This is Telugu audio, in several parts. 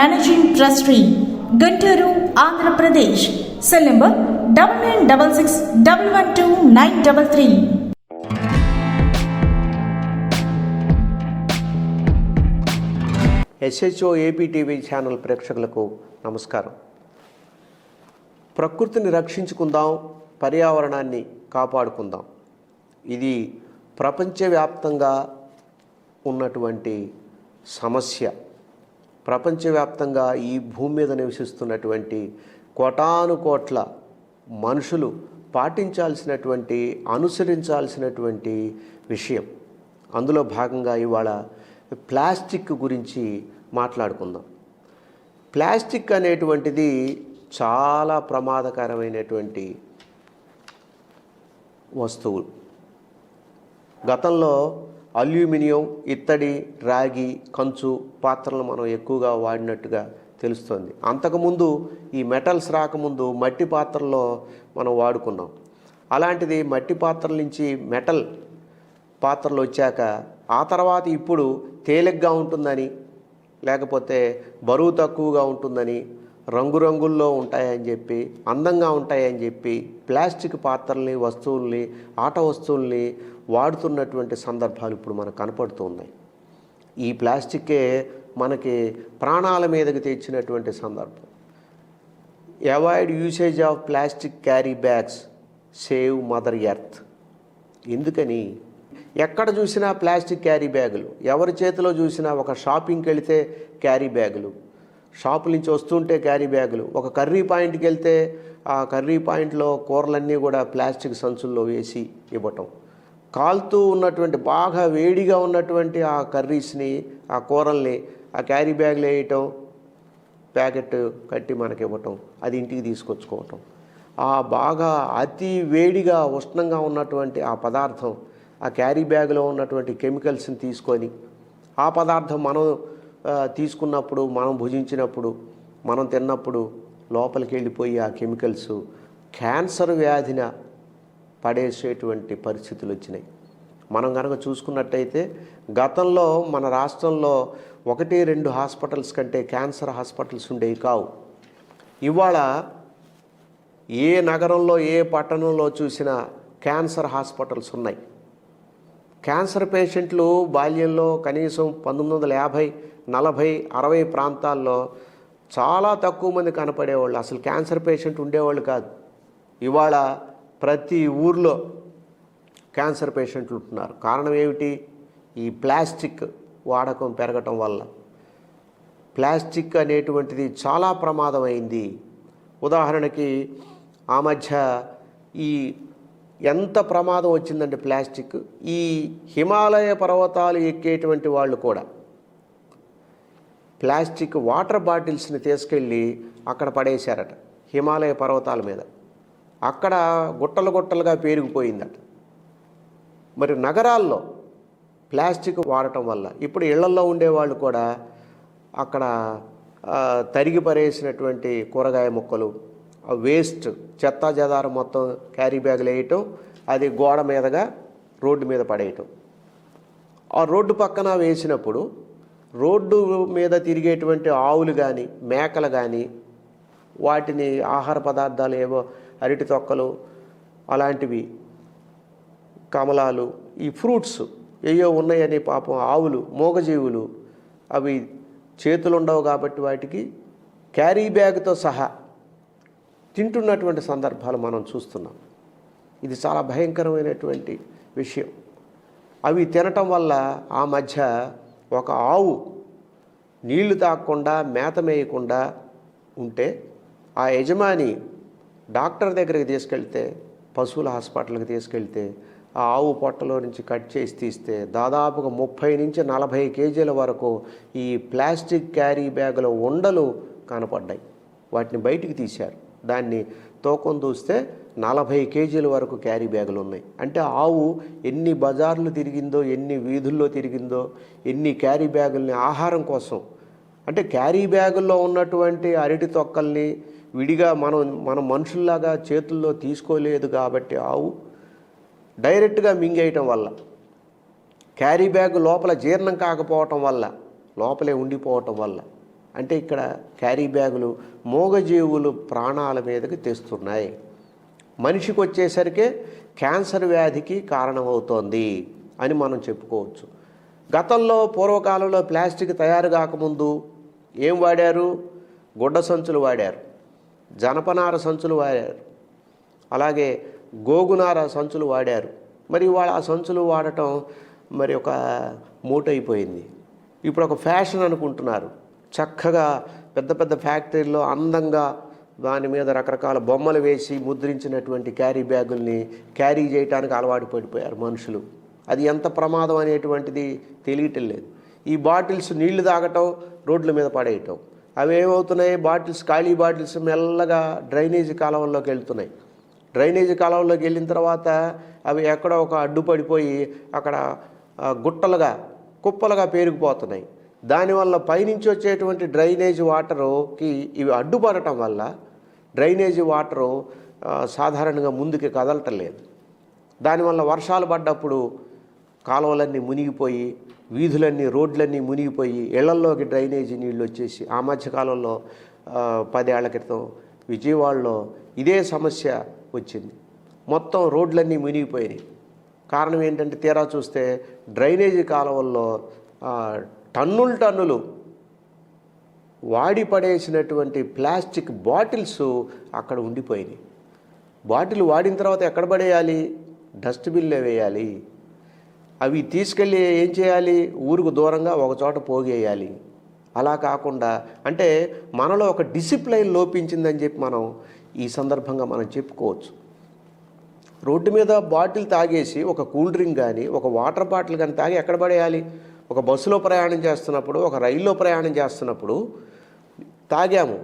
managing trustee Guntur Andhra Pradesh cell number double nine double six double one two nine double three SHO AP TV channel ప్రేక్షకులకు నమస్కారం. ప్రకృతిని రక్షించుకుందాం పర్యావరణాన్ని కాపాడుకుందాం. ఇది ప్రపంచవ్యాప్తంగా ఉన్నటువంటి సమస్య. ప్రపంచవ్యాప్తంగా ఈ భూమి మీద నివసిస్తున్నటువంటి కోటాను కోట్ల మనుషులు పాటించాల్సినటువంటి అనుసరించాల్సినటువంటి విషయం. అందులో భాగంగా ఇవాళ ప్లాస్టిక్ గురించి మాట్లాడుకుందాం. ప్లాస్టిక్ అనేటువంటిది చాలా ప్రమాదకరమైనటువంటి వస్తువు గతంలో అల్యూమినియం ఇత్తడి రాగి కంచు పాత్రలు మనం ఎక్కువగా వాడినట్టుగా తెలుస్తుంది. అంతకుముందు ఈ మెటల్స్ రాకముందు మట్టి పాత్రల్లో మనం వాడుకున్నాం. అలాంటిది మట్టి పాత్రల నుంచి మెటల్ పాత్రలు వచ్చాక ఆ తర్వాత ఇప్పుడు తేలిగ్గా ఉంటుందని లేకపోతే బరువు తక్కువగా ఉంటుందని రంగురంగుల్లో ఉంటాయని చెప్పి అందంగా ఉంటాయని చెప్పి ప్లాస్టిక్ పాత్రల్ని వస్తువుల్ని ఆట వస్తువుల్ని వాడుతున్నటువంటి సందర్భాలు ఇప్పుడు మనకు కనపడుతున్నాయి ఈ ప్లాస్టిక్కే మనకి ప్రాణాల మీదకి తెచ్చినటువంటి సందర్భం. Avoid usage of plastic carry bags save mother earth ఎందుకని? ఎక్కడ చూసినా ప్లాస్టిక్ క్యారీ బ్యాగులు ఎవరి చేతిలో చూసినా ఒక షాపింగ్కి వెళితే క్యారీ బ్యాగులు షాపుల నుంచి వస్తుంటే క్యారీ బ్యాగులు ఒక కర్రీ పాయింట్కి వెళ్తే ఆ కర్రీ పాయింట్లో కూరలన్నీ కూడా ప్లాస్టిక్ సంచుల్లో వేసి ఇవ్వటం. కాలుతూ ఉన్నటువంటి బాగా వేడిగా ఉన్నటువంటి ఆ కర్రీస్ని ఆ కూరల్ని ఆ క్యారీ బ్యాగ్లో వేయటం ప్యాకెట్ కట్టి మనకి ఇవ్వటం అది ఇంటికి తీసుకొచ్చుకోవటం. ఆ బాగా అతి వేడిగా ఉష్ణంగా ఉన్నటువంటి ఆ పదార్థం ఆ క్యారీ బ్యాగ్లో ఉన్నటువంటి కెమికల్స్ని తీసుకొని ఆ పదార్థం మనం తీసుకున్నప్పుడు మనం భుజించినప్పుడు మనం తిన్నప్పుడు లోపలికి వెళ్ళిపోయి ఆ కెమికల్స్ క్యాన్సర్ వ్యాధిన పడేసేటువంటి పరిస్థితులు వచ్చినాయి. మనం కనుక చూసుకున్నట్టయితే గతంలో మన రాష్ట్రంలో ఒకటి రెండు హాస్పిటల్స్ కంటే క్యాన్సర్ హాస్పిటల్స్ ఉండేవి కావు. ఇవాళ ఏ నగరంలో ఏ పట్టణంలో చూసినా క్యాన్సర్ హాస్పిటల్స్ ఉన్నాయి. క్యాన్సర్ పేషెంట్లు బాల్యంలో కనీసం పంతొమ్మిది వందల యాభై నలభై అరవై ప్రాంతాల్లో చాలా తక్కువ మంది కనపడేవాళ్ళు. అసలు క్యాన్సర్ పేషెంట్ ఉండేవాళ్ళు కాదు. ఇవాళ ప్రతి ఊర్లో క్యాన్సర్ పేషెంట్లు ఉంటున్నారు. కారణం ఏమిటి? ఈ ప్లాస్టిక్ వాడకం పెరగటం వల్ల. ప్లాస్టిక్ అనేటువంటిది చాలా ప్రమాదమైంది. ఉదాహరణకి ఆ మధ్య ఈ ఎంత ప్రమాదం వచ్చిందంటే ప్లాస్టిక్? ఈ హిమాలయ పర్వతాలు ఎక్కేటువంటి వాళ్ళు కూడా. ప్లాస్టిక్ వాటర్ బాటిల్స్ని తీసుకెళ్ళి అక్కడ పడేశారట హిమాలయ పర్వతాల మీద. అక్కడ గుట్టలు గుట్టలుగా పేరుకుపోయిందట. మరి నగరాల్లో ప్లాస్టిక్ వాడటం వల్ల ఇప్పుడు ఇళ్ళల్లో ఉండేవాళ్ళు కూడా అక్కడ తరిగి పరేసినటువంటి కూరగాయ ముక్కలు వేస్ట్ చెత్తా చెదారం మొత్తం క్యారీ బ్యాగులు వేయటం అది గోడ మీదగా రోడ్డు మీద పడేయటం. ఆ రోడ్డు పక్కన వేసినప్పుడు రోడ్డు మీద తిరిగేటువంటి ఆవులు కానీ మేకలు కానీ వాటిని ఆహార పదార్థాలు ఏవో అరటి తొక్కలు అలాంటివి కమలాలు ఈ ఫ్రూట్స్ ఏయో ఉన్నాయని పాపం ఆవులు మూగజీవులు అవి చేతులు ఉండవు కాబట్టి వాటికి క్యారీ బ్యాగ్తో సహా తింటున్నటువంటి సందర్భాలు మనం చూస్తున్నాం. ఇది చాలా భయంకరమైనటువంటి విషయం. అవి తినటం వల్ల ఆ మధ్య ఒక ఆవు నీళ్ళు తాగకుండా మేత మేయకుండా ఉంటే ఆ యజమాని డాక్టర్ దగ్గరికి తీసుకెళ్తే పశువుల హాస్పిటల్కి తీసుకెళ్తే ఆ ఆవు పొట్టలో నుంచి కట్ చేసి తీస్తే దాదాపుగా ముప్పై నుంచి నలభై కేజీల వరకు ఈ ప్లాస్టిక్ క్యారీ బ్యాగుల ఉండలు కనపడ్డాయి. వాటిని బయటికి తీశారు. దాన్ని తూకం చూస్తే నలభై కేజీల వరకు క్యారీ బ్యాగులు ఉన్నాయి. అంటే ఆవు ఎన్ని బజార్లు తిరిగిందో ఎన్ని వీధుల్లో తిరిగిందో ఎన్ని క్యారీ బ్యాగుల్ని ఆహారం కోసం అంటే క్యారీ బ్యాగుల్లో ఉన్నటువంటి అరటి తొక్కల్ని విడిగా మనం మన మనుషుల్లాగా చేతుల్లో తీసుకోలేదు కాబట్టి ఆవు డైరెక్ట్గా మింగేయటం వల్ల క్యారీ బ్యాగ్ లోపల జీర్ణం కాకపోవటం వల్ల లోపలే ఉండిపోవటం వల్ల అంటే ఇక్కడ క్యారీ బ్యాగులు మూగజీవులు ప్రాణాల మీదకి తెస్తున్నాయి. మనిషికి వచ్చేసరికి క్యాన్సర్ వ్యాధికి కారణమవుతోంది అని మనం చెప్పుకోవచ్చు. గతంలో పూర్వకాలంలో ప్లాస్టిక్ తయారు కాకముందు ఏం వాడారు? గుడ్డ సంచులు వాడారు. జనపనార సంచులు వాడారు. అలాగే గోగునార సంచులు వాడారు. మరి వాళ్ళ ఆ సంచులు వాడటం మరి ఒక మూటైపోయింది. ఇప్పుడు ఒక ఫ్యాషన్ అనుకుంటున్నారు. చక్కగా పెద్ద పెద్ద ఫ్యాక్టరీల్లో అందంగా దాని మీద రకరకాల బొమ్మలు వేసి ముద్రించినటువంటి క్యారీ బ్యాగుల్ని క్యారీ చేయడానికి అలవాటు పడిపోయారు మనుషులు. అది ఎంత ప్రమాదం అనేటువంటిది తెలియటం లేదు. ఈ బాటిల్స్ నీళ్ళు తాగటం రోడ్ల మీద పడేయటం. అవి ఏమవుతున్నాయి? బాటిల్స్ ఖాళీ బాటిల్స్ మెల్లగా డ్రైనేజీ కాలువల్లోకి వెళ్తున్నాయి. డ్రైనేజీ కాలంలోకి వెళ్ళిన తర్వాత అవి ఎక్కడో ఒక అడ్డుపడిపోయి అక్కడ గుట్టలుగా కుప్పలుగా పేరుకుపోతున్నాయి. దానివల్ల పైనుంచి వచ్చేటువంటి డ్రైనేజ్ వాటరుకి ఇవి అడ్డుపడటం వల్ల డ్రైనేజీ వాటరు సాధారణంగా ముందుకి కదలటం లేదు. దానివల్ల వర్షాలు పడ్డప్పుడు కాలువలన్నీ మునిగిపోయి వీధులన్నీ రోడ్లన్నీ మునిగిపోయి ఇళ్ళల్లోకి డ్రైనేజీ నీళ్ళు వచ్చేసి ఆ మధ్యకాలంలో పదేళ్ళ క్రితం విజయవాడలో ఇదే సమస్య వచ్చింది. మొత్తం రోడ్లన్నీ మునిగిపోయినాయి. కారణం ఏంటంటే తీరా చూస్తే డ్రైనేజీ కాలువల్లో టన్నులు టన్నులు వాడి పడేసినటువంటి ప్లాస్టిక్ బాటిల్స్ అక్కడ ఉండిపోయినాయి. బాటిల్ వాడిన తర్వాత ఎక్కడ పడేయాలి? డస్ట్బిన్లో వేయాలి. అవి తీసుకెళ్ళి ఏం చేయాలి? ఊరుకు దూరంగా ఒకచోట పోగేయాలి. అలా కాకుండా అంటే మనలో ఒక డిసిప్లైన్ లోపించిందని చెప్పి మనం ఈ సందర్భంగా మనం చెప్పుకోవచ్చు. రోడ్డు మీద బాటిల్ తాగేసి ఒక కూల్ డ్రింక్ కానీ ఒక వాటర్ బాటిల్ కానీ తాగి ఎక్కడ పడేయాలి? ఒక బస్సులో ప్రయాణం చేస్తున్నప్పుడు ఒక రైల్లో ప్రయాణం చేస్తున్నప్పుడు తాగాము.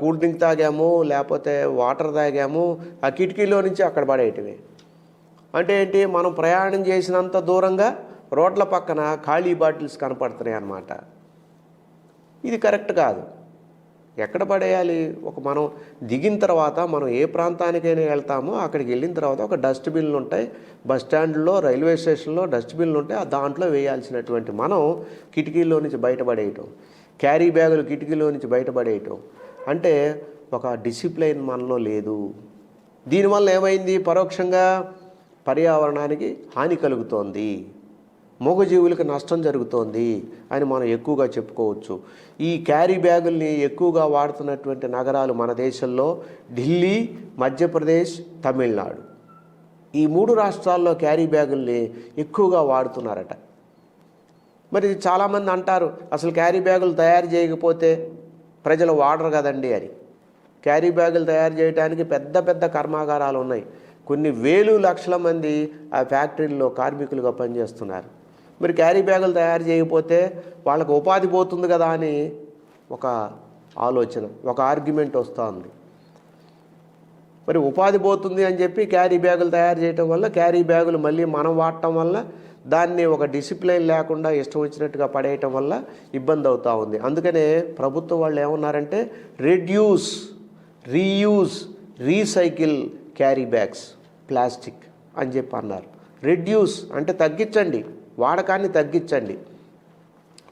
కూల్ డ్రింక్ తాగాము లేకపోతే వాటర్ తాగాము ఆ కిటికీలో నుంచి అక్కడ పడేయటమే. అంటే ఏంటి? మనం ప్రయాణం చేసినంత దూరంగా రోడ్ల పక్కన ఖాళీ బాటిల్స్ కనపడుతున్నాయి అన్నమాట. ఇది కరెక్ట్ కాదు. ఎక్కడ పడేయాలి? ఒక మనం దిగిన తర్వాత మనం ఏ ప్రాంతానికైనా వెళ్తామో అక్కడికి వెళ్ళిన తర్వాత ఒక డస్ట్బిన్లు ఉంటాయి. బస్ స్టాండ్లో రైల్వే స్టేషన్లో డస్ట్బిన్లు ఉంటాయి. ఆ దాంట్లో వేయాల్సినటువంటి మనం కిటికీలో నుంచి బయటపడేయటం. క్యారీ బ్యాగులు కిటికీలో నుంచి బయటపడేయటం. అంటే ఒక డిసిప్లైన్ మనలో లేదు. దీనివల్ల ఏమైంది? పరోక్షంగా పర్యావరణానికి హాని కలుగుతోంది. మూగజీవులకు నష్టం జరుగుతోంది అని మనం ఎక్కువగా చెప్పుకోవచ్చు. ఈ క్యారీ బ్యాగుల్ని ఎక్కువగా వాడుతున్నటువంటి నగరాలు మన దేశంలో ఢిల్లీ మధ్యప్రదేశ్ తమిళనాడు. ఈ మూడు రాష్ట్రాల్లో క్యారీ బ్యాగుల్ని ఎక్కువగా వాడుతున్నారట. మరి చాలామంది అంటారు అసలు క్యారీ బ్యాగులు తయారు చేయకపోతే ప్రజలు వాడరు కదండి అని. క్యారీ బ్యాగులు తయారు చేయడానికి పెద్ద పెద్ద కర్మాగారాలు ఉన్నాయి. కొన్ని వేలు లక్షల మంది ఆ ఫ్యాక్టరీల్లో కార్మికులుగా పనిచేస్తున్నారు. మరి క్యారీ బ్యాగులు తయారు చేయకపోతే వాళ్ళకు ఉపాధి పోతుంది కదా అని ఒక ఆలోచన ఒక ఆర్గ్యుమెంట్ వస్తుంది. మరి ఉపాధి పోతుంది అని చెప్పి క్యారీ బ్యాగులు తయారు చేయటం వల్ల క్యారీ బ్యాగులు మళ్ళీ మనం వాడటం వల్ల దాన్ని ఒక డిసిప్లిన్ లేకుండా ఇష్టం వచ్చినట్టుగా పడేయటం వల్ల ఇబ్బంది అవుతూ ఉంది. అందుకనే ప్రభుత్వం వాళ్ళు ఏమన్నారంటే reduce reuse recycle carry bags plastic అని చెప్పి అన్నారు. రెడ్యూస్ అంటే తగ్గించండి వాడకాన్ని తగ్గించండి.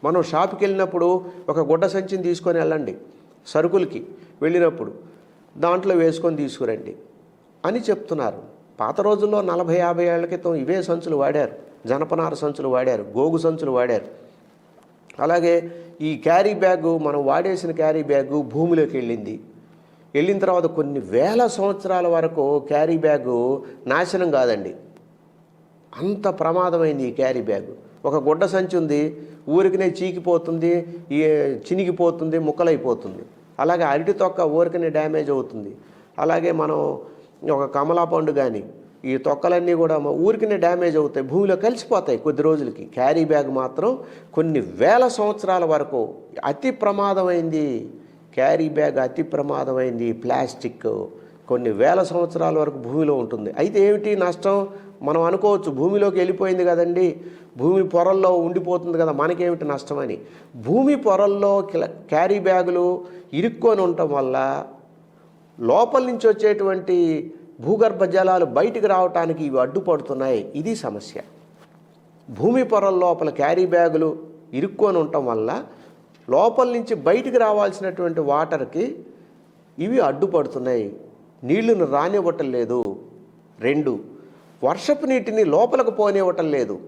మనం షాప్కి వెళ్ళినప్పుడు ఒక గుడ్డ సంచిని తీసుకొని వెళ్ళండి సరుకులకి వెళ్ళినప్పుడు దాంట్లో వేసుకొని తీసుకురండి అని చెప్తున్నారు. పాత రోజుల్లో నలభై యాభై ఏళ్ళ క్రితం ఇవే సంచులు వాడారు. జనపనార సంచులు వాడారు గోగు సంచులు వాడారు. అలాగే ఈ క్యారీ బ్యాగు మనం వాడేసిన క్యారీ బ్యాగు భూమిలోకి వెళ్ళింది. వెళ్ళిన తర్వాత కొన్ని వేల సంవత్సరాల వరకు క్యారీ బ్యాగు నాశనం కాదండి. అంత ప్రమాదమైంది ఈ క్యారీ బ్యాగ్. ఒక గుడ్డ సంచి ఉంది ఊరికనే చీకిపోతుంది ఈ చినిగిపోతుంది ముక్కలైపోతుంది. అలాగే అరటి తొక్క ఊరికనే డ్యామేజ్ అవుతుంది. అలాగే మనం ఒక కమలా పండు కానీ ఈ తొక్కలన్నీ కూడా ఊరికనే డ్యామేజ్ అవుతాయి భూమిలో కలిసిపోతాయి కొద్ది రోజులకి. క్యారీ బ్యాగ్ మాత్రం కొన్ని వేల సంవత్సరాల వరకు అతి ప్రమాదమైంది. క్యారీ బ్యాగ్ అతి ప్రమాదమైంది ప్లాస్టిక్ కొన్ని వేల సంవత్సరాల వరకు భూమిలో ఉంటుంది. అయితే ఏమిటి నష్టం? మనం అనుకోవచ్చు భూమిలోకి వెళ్ళిపోయింది కదండి. భూమి పొరల్లో ఉండిపోతుంది కదా మనకేమిటి నష్టమని భూమి పొరల్లో క్యారీ బ్యాగులు ఇరుక్కొని ఉండటం వల్ల లోపల నుంచి వచ్చేటువంటి భూగర్భ జలాలు బయటికి రావటానికి ఇవి అడ్డుపడుతున్నాయి. ఇది సమస్య. భూమి పొరల లోపల క్యారీ బ్యాగులు ఇరుక్కొని ఉండటం వల్ల లోపల నుంచి బయటికి రావాల్సినటువంటి వాటర్కి ఇవి అడ్డుపడుతున్నాయి. నీళ్ళను రానివ్వటం లేదు. రెండు వర్షపు నీటిని లోపలకు పోనివ్వటం లేదు.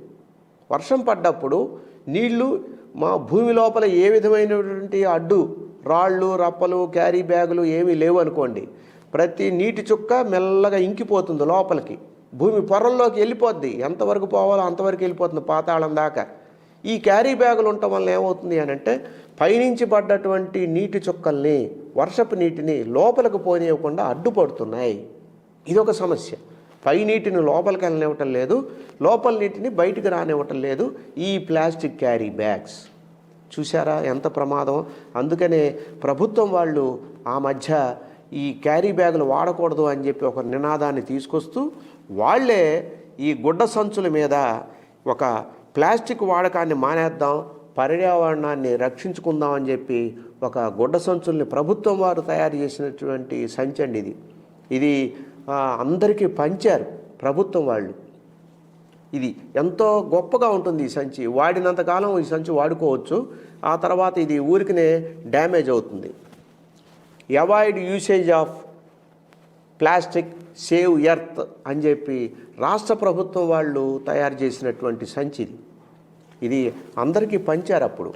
వర్షం పడ్డప్పుడు నీళ్ళు మా భూమి లోపల ఏ విధమైనటువంటి అడ్డు రాళ్ళు రప్పలు క్యారీ బ్యాగులు ఏమీ లేవు అనుకోండి. ప్రతి నీటి చుక్క మెల్లగా ఇంకిపోతుంది లోపలికి. భూమి పొరల్లోకి వెళ్ళిపోద్ది. ఎంతవరకు పోవాలో అంతవరకు వెళ్ళిపోతుంది పాతాళం దాకా. ఈ క్యారీ బ్యాగులు ఉండటం వల్ల ఏమవుతుంది అని అంటే పైనుంచి పడ్డటువంటి నీటి చుక్కల్ని వర్షపు నీటిని లోపలికి పోనివ్వకుండా అడ్డుపడుతున్నాయి. ఇది ఒక సమస్య. పై నీటిని లోపలికి వెళ్ళనివ్వటం లేదు లోపల నీటిని బయటికి రానివ్వటం లేదు ఈ ప్లాస్టిక్ క్యారీ బ్యాగ్స్. చూసారా ఎంత ప్రమాదం? అందుకనే ప్రభుత్వం వాళ్ళు ఆ మధ్య ఈ క్యారీ బ్యాగులు వాడకూడదు అని చెప్పి ఒక నినాదాన్ని తీసుకొస్తూ వాళ్ళే ఈ గుడ్డ సంచుల మీద ఒక ప్లాస్టిక్ వాడకాన్ని మానేద్దాం పర్యావరణాన్ని రక్షించుకుందాం అని చెప్పి ఒక గుడ్డ సంచుల్ని ప్రభుత్వం వారు తయారు చేసినటువంటి సంచి అండి ఇది. ఇది అందరికీ పంచారు ప్రభుత్వం వాళ్ళు. ఇది ఎంతో గొప్పగా ఉంటుంది ఈ సంచి. వాడినంతకాలం ఈ సంచి వాడుకోవచ్చు. ఆ తర్వాత ఇది ఊరికినే డ్యామేజ్ అవుతుంది. Avoid usage of plastic save earth అని చెప్పి రాష్ట్ర ప్రభుత్వం వాళ్ళు తయారు చేసినటువంటి సంచి ఇది. ఇది అందరికీ పంచారు అప్పుడు.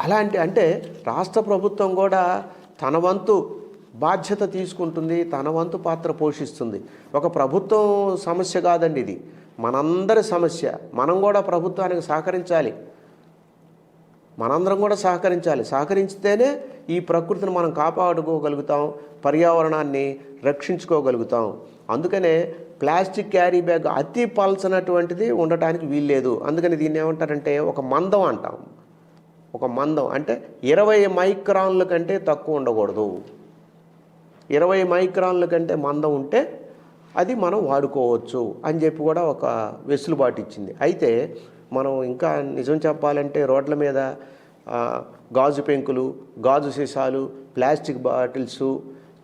అలాంటి అంటే రాష్ట్ర ప్రభుత్వం కూడా తన వంతు బాధ్యత తీసుకుంటుంది తన వంతు పాత్ర పోషిస్తుంది. ఒక ప్రభుత్వం సమస్య కాదండి ఇది. మనందరి సమస్య. మనం కూడా ప్రభుత్వానికి సహకరించాలి. మనందరం కూడా సహకరించాలి. సహకరించితేనే ఈ ప్రకృతిని మనం కాపాడుకోగలుగుతాం పర్యావరణాన్ని రక్షించుకోగలుగుతాం. అందుకనే ప్లాస్టిక్ క్యారీ బ్యాగ్ అతి పల్చనటువంటిది ఉండటానికి వీల్లేదు. అందుకని దీన్ని ఏమంటారంటే ఒక మందం అంటాం. ఒక మందం అంటే ఇరవై మైక్రాన్ల కంటే తక్కువ ఉండకూడదు. ఇరవై మైక్రాన్ల కంటే మందం ఉంటే అది మనం వాడుకోవచ్చు అని చెప్పి కూడా ఒక వెసులుబాటు ఇచ్చింది. అయితే మనం ఇంకా నిజం చెప్పాలంటే రోడ్ల మీద గాజు పెంకులు గాజు సీసాలు ప్లాస్టిక్ బాటిల్స్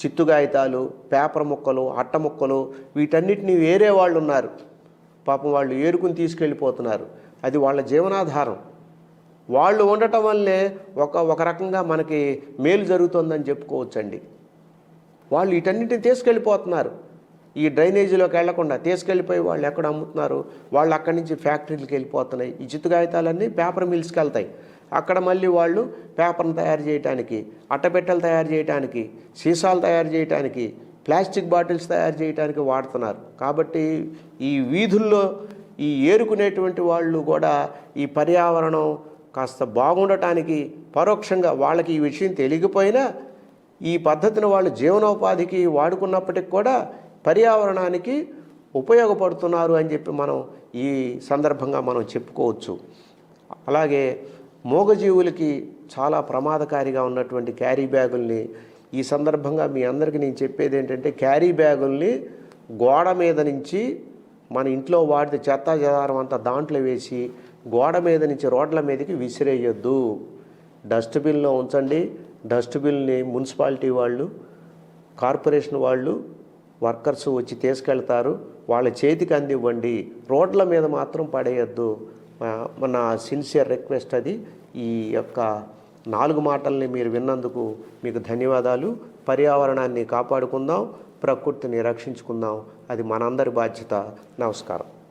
చిత్తుగాయితాలు పేపర్ ముక్కలు అట్ట ముక్కలు వీటన్నిటిని వేరే వాళ్ళు ఉన్నారు. పాపం వాళ్ళు ఏరుకుని తీసుకెళ్ళిపోతున్నారు. అది వాళ్ళ జీవనాధారం. వాళ్ళు ఉండటం వల్లే ఒక ఒక రకంగా మనకి మేలు జరుగుతుందని చెప్పుకోవచ్చండి. వాళ్ళు వీటన్నిటిని తీసుకెళ్ళిపోతున్నారు. ఈ డ్రైనేజీలోకి వెళ్ళకుండా తీసుకెళ్ళిపోయి వాళ్ళు ఎక్కడ అమ్ముతున్నారు? వాళ్ళు అక్కడి నుంచి ఫ్యాక్టరీలకు వెళ్ళిపోతున్నాయి. ఈ చిత్తు కాగితాలన్నీ పేపర్ మిల్స్కి వెళ్తాయి. అక్కడ మళ్ళీ వాళ్ళు పేపర్ను తయారు చేయడానికి అట్టపెట్టెలు తయారు చేయడానికి సీసాలు తయారు చేయడానికి ప్లాస్టిక్ బాటిల్స్ తయారు చేయడానికి వాడుతున్నారు. కాబట్టి ఈ వీధుల్లో ఈ ఏరుకునేటువంటి వాళ్ళు కూడా ఈ పర్యావరణం కాస్త బాగుండటానికి పరోక్షంగా వాళ్ళకి ఈ విషయం తెలియకపోయినా ఈ పద్ధతిని వాళ్ళు జీవనోపాధికి వాడుకున్నప్పటికి కూడా పర్యావరణానికి ఉపయోగపడుతున్నారు అని చెప్పి మనం ఈ సందర్భంగా మనం చెప్పుకోవచ్చు. అలాగే మూగజీవులకి చాలా ప్రమాదకారిగా ఉన్నటువంటి క్యారీ బ్యాగుల్ని ఈ సందర్భంగా మీ అందరికీ నేను చెప్పేది ఏంటంటే క్యారీ బ్యాగుల్ని గోడ మీద నుంచి మన ఇంట్లో వాడితే చెత్త చెదారం అంతా దాంట్లో వేసి గోడ మీద నుంచి రోడ్ల మీదకి విసిరేయొద్దు. డస్ట్బిన్లో ఉంచండి. డస్ట్బిన్ని మున్సిపాలిటీ వాళ్ళు కార్పొరేషన్ వాళ్ళు వర్కర్స్ వచ్చి తీసుకెళ్తారు. వాళ్ళ చేతికి అందివ్వండి. రోడ్ల మీద మాత్రం పడేయద్దు. మన సిన్సియర్ రిక్వెస్ట్ అది. ఈ యొక్క నాలుగు మాటల్ని మీరు విన్నందుకు మీకు ధన్యవాదాలు. పర్యావరణాన్ని కాపాడుకుందాం. ప్రకృతిని రక్షించుకుందాం. అది మనందరి బాధ్యత. నమస్కారం.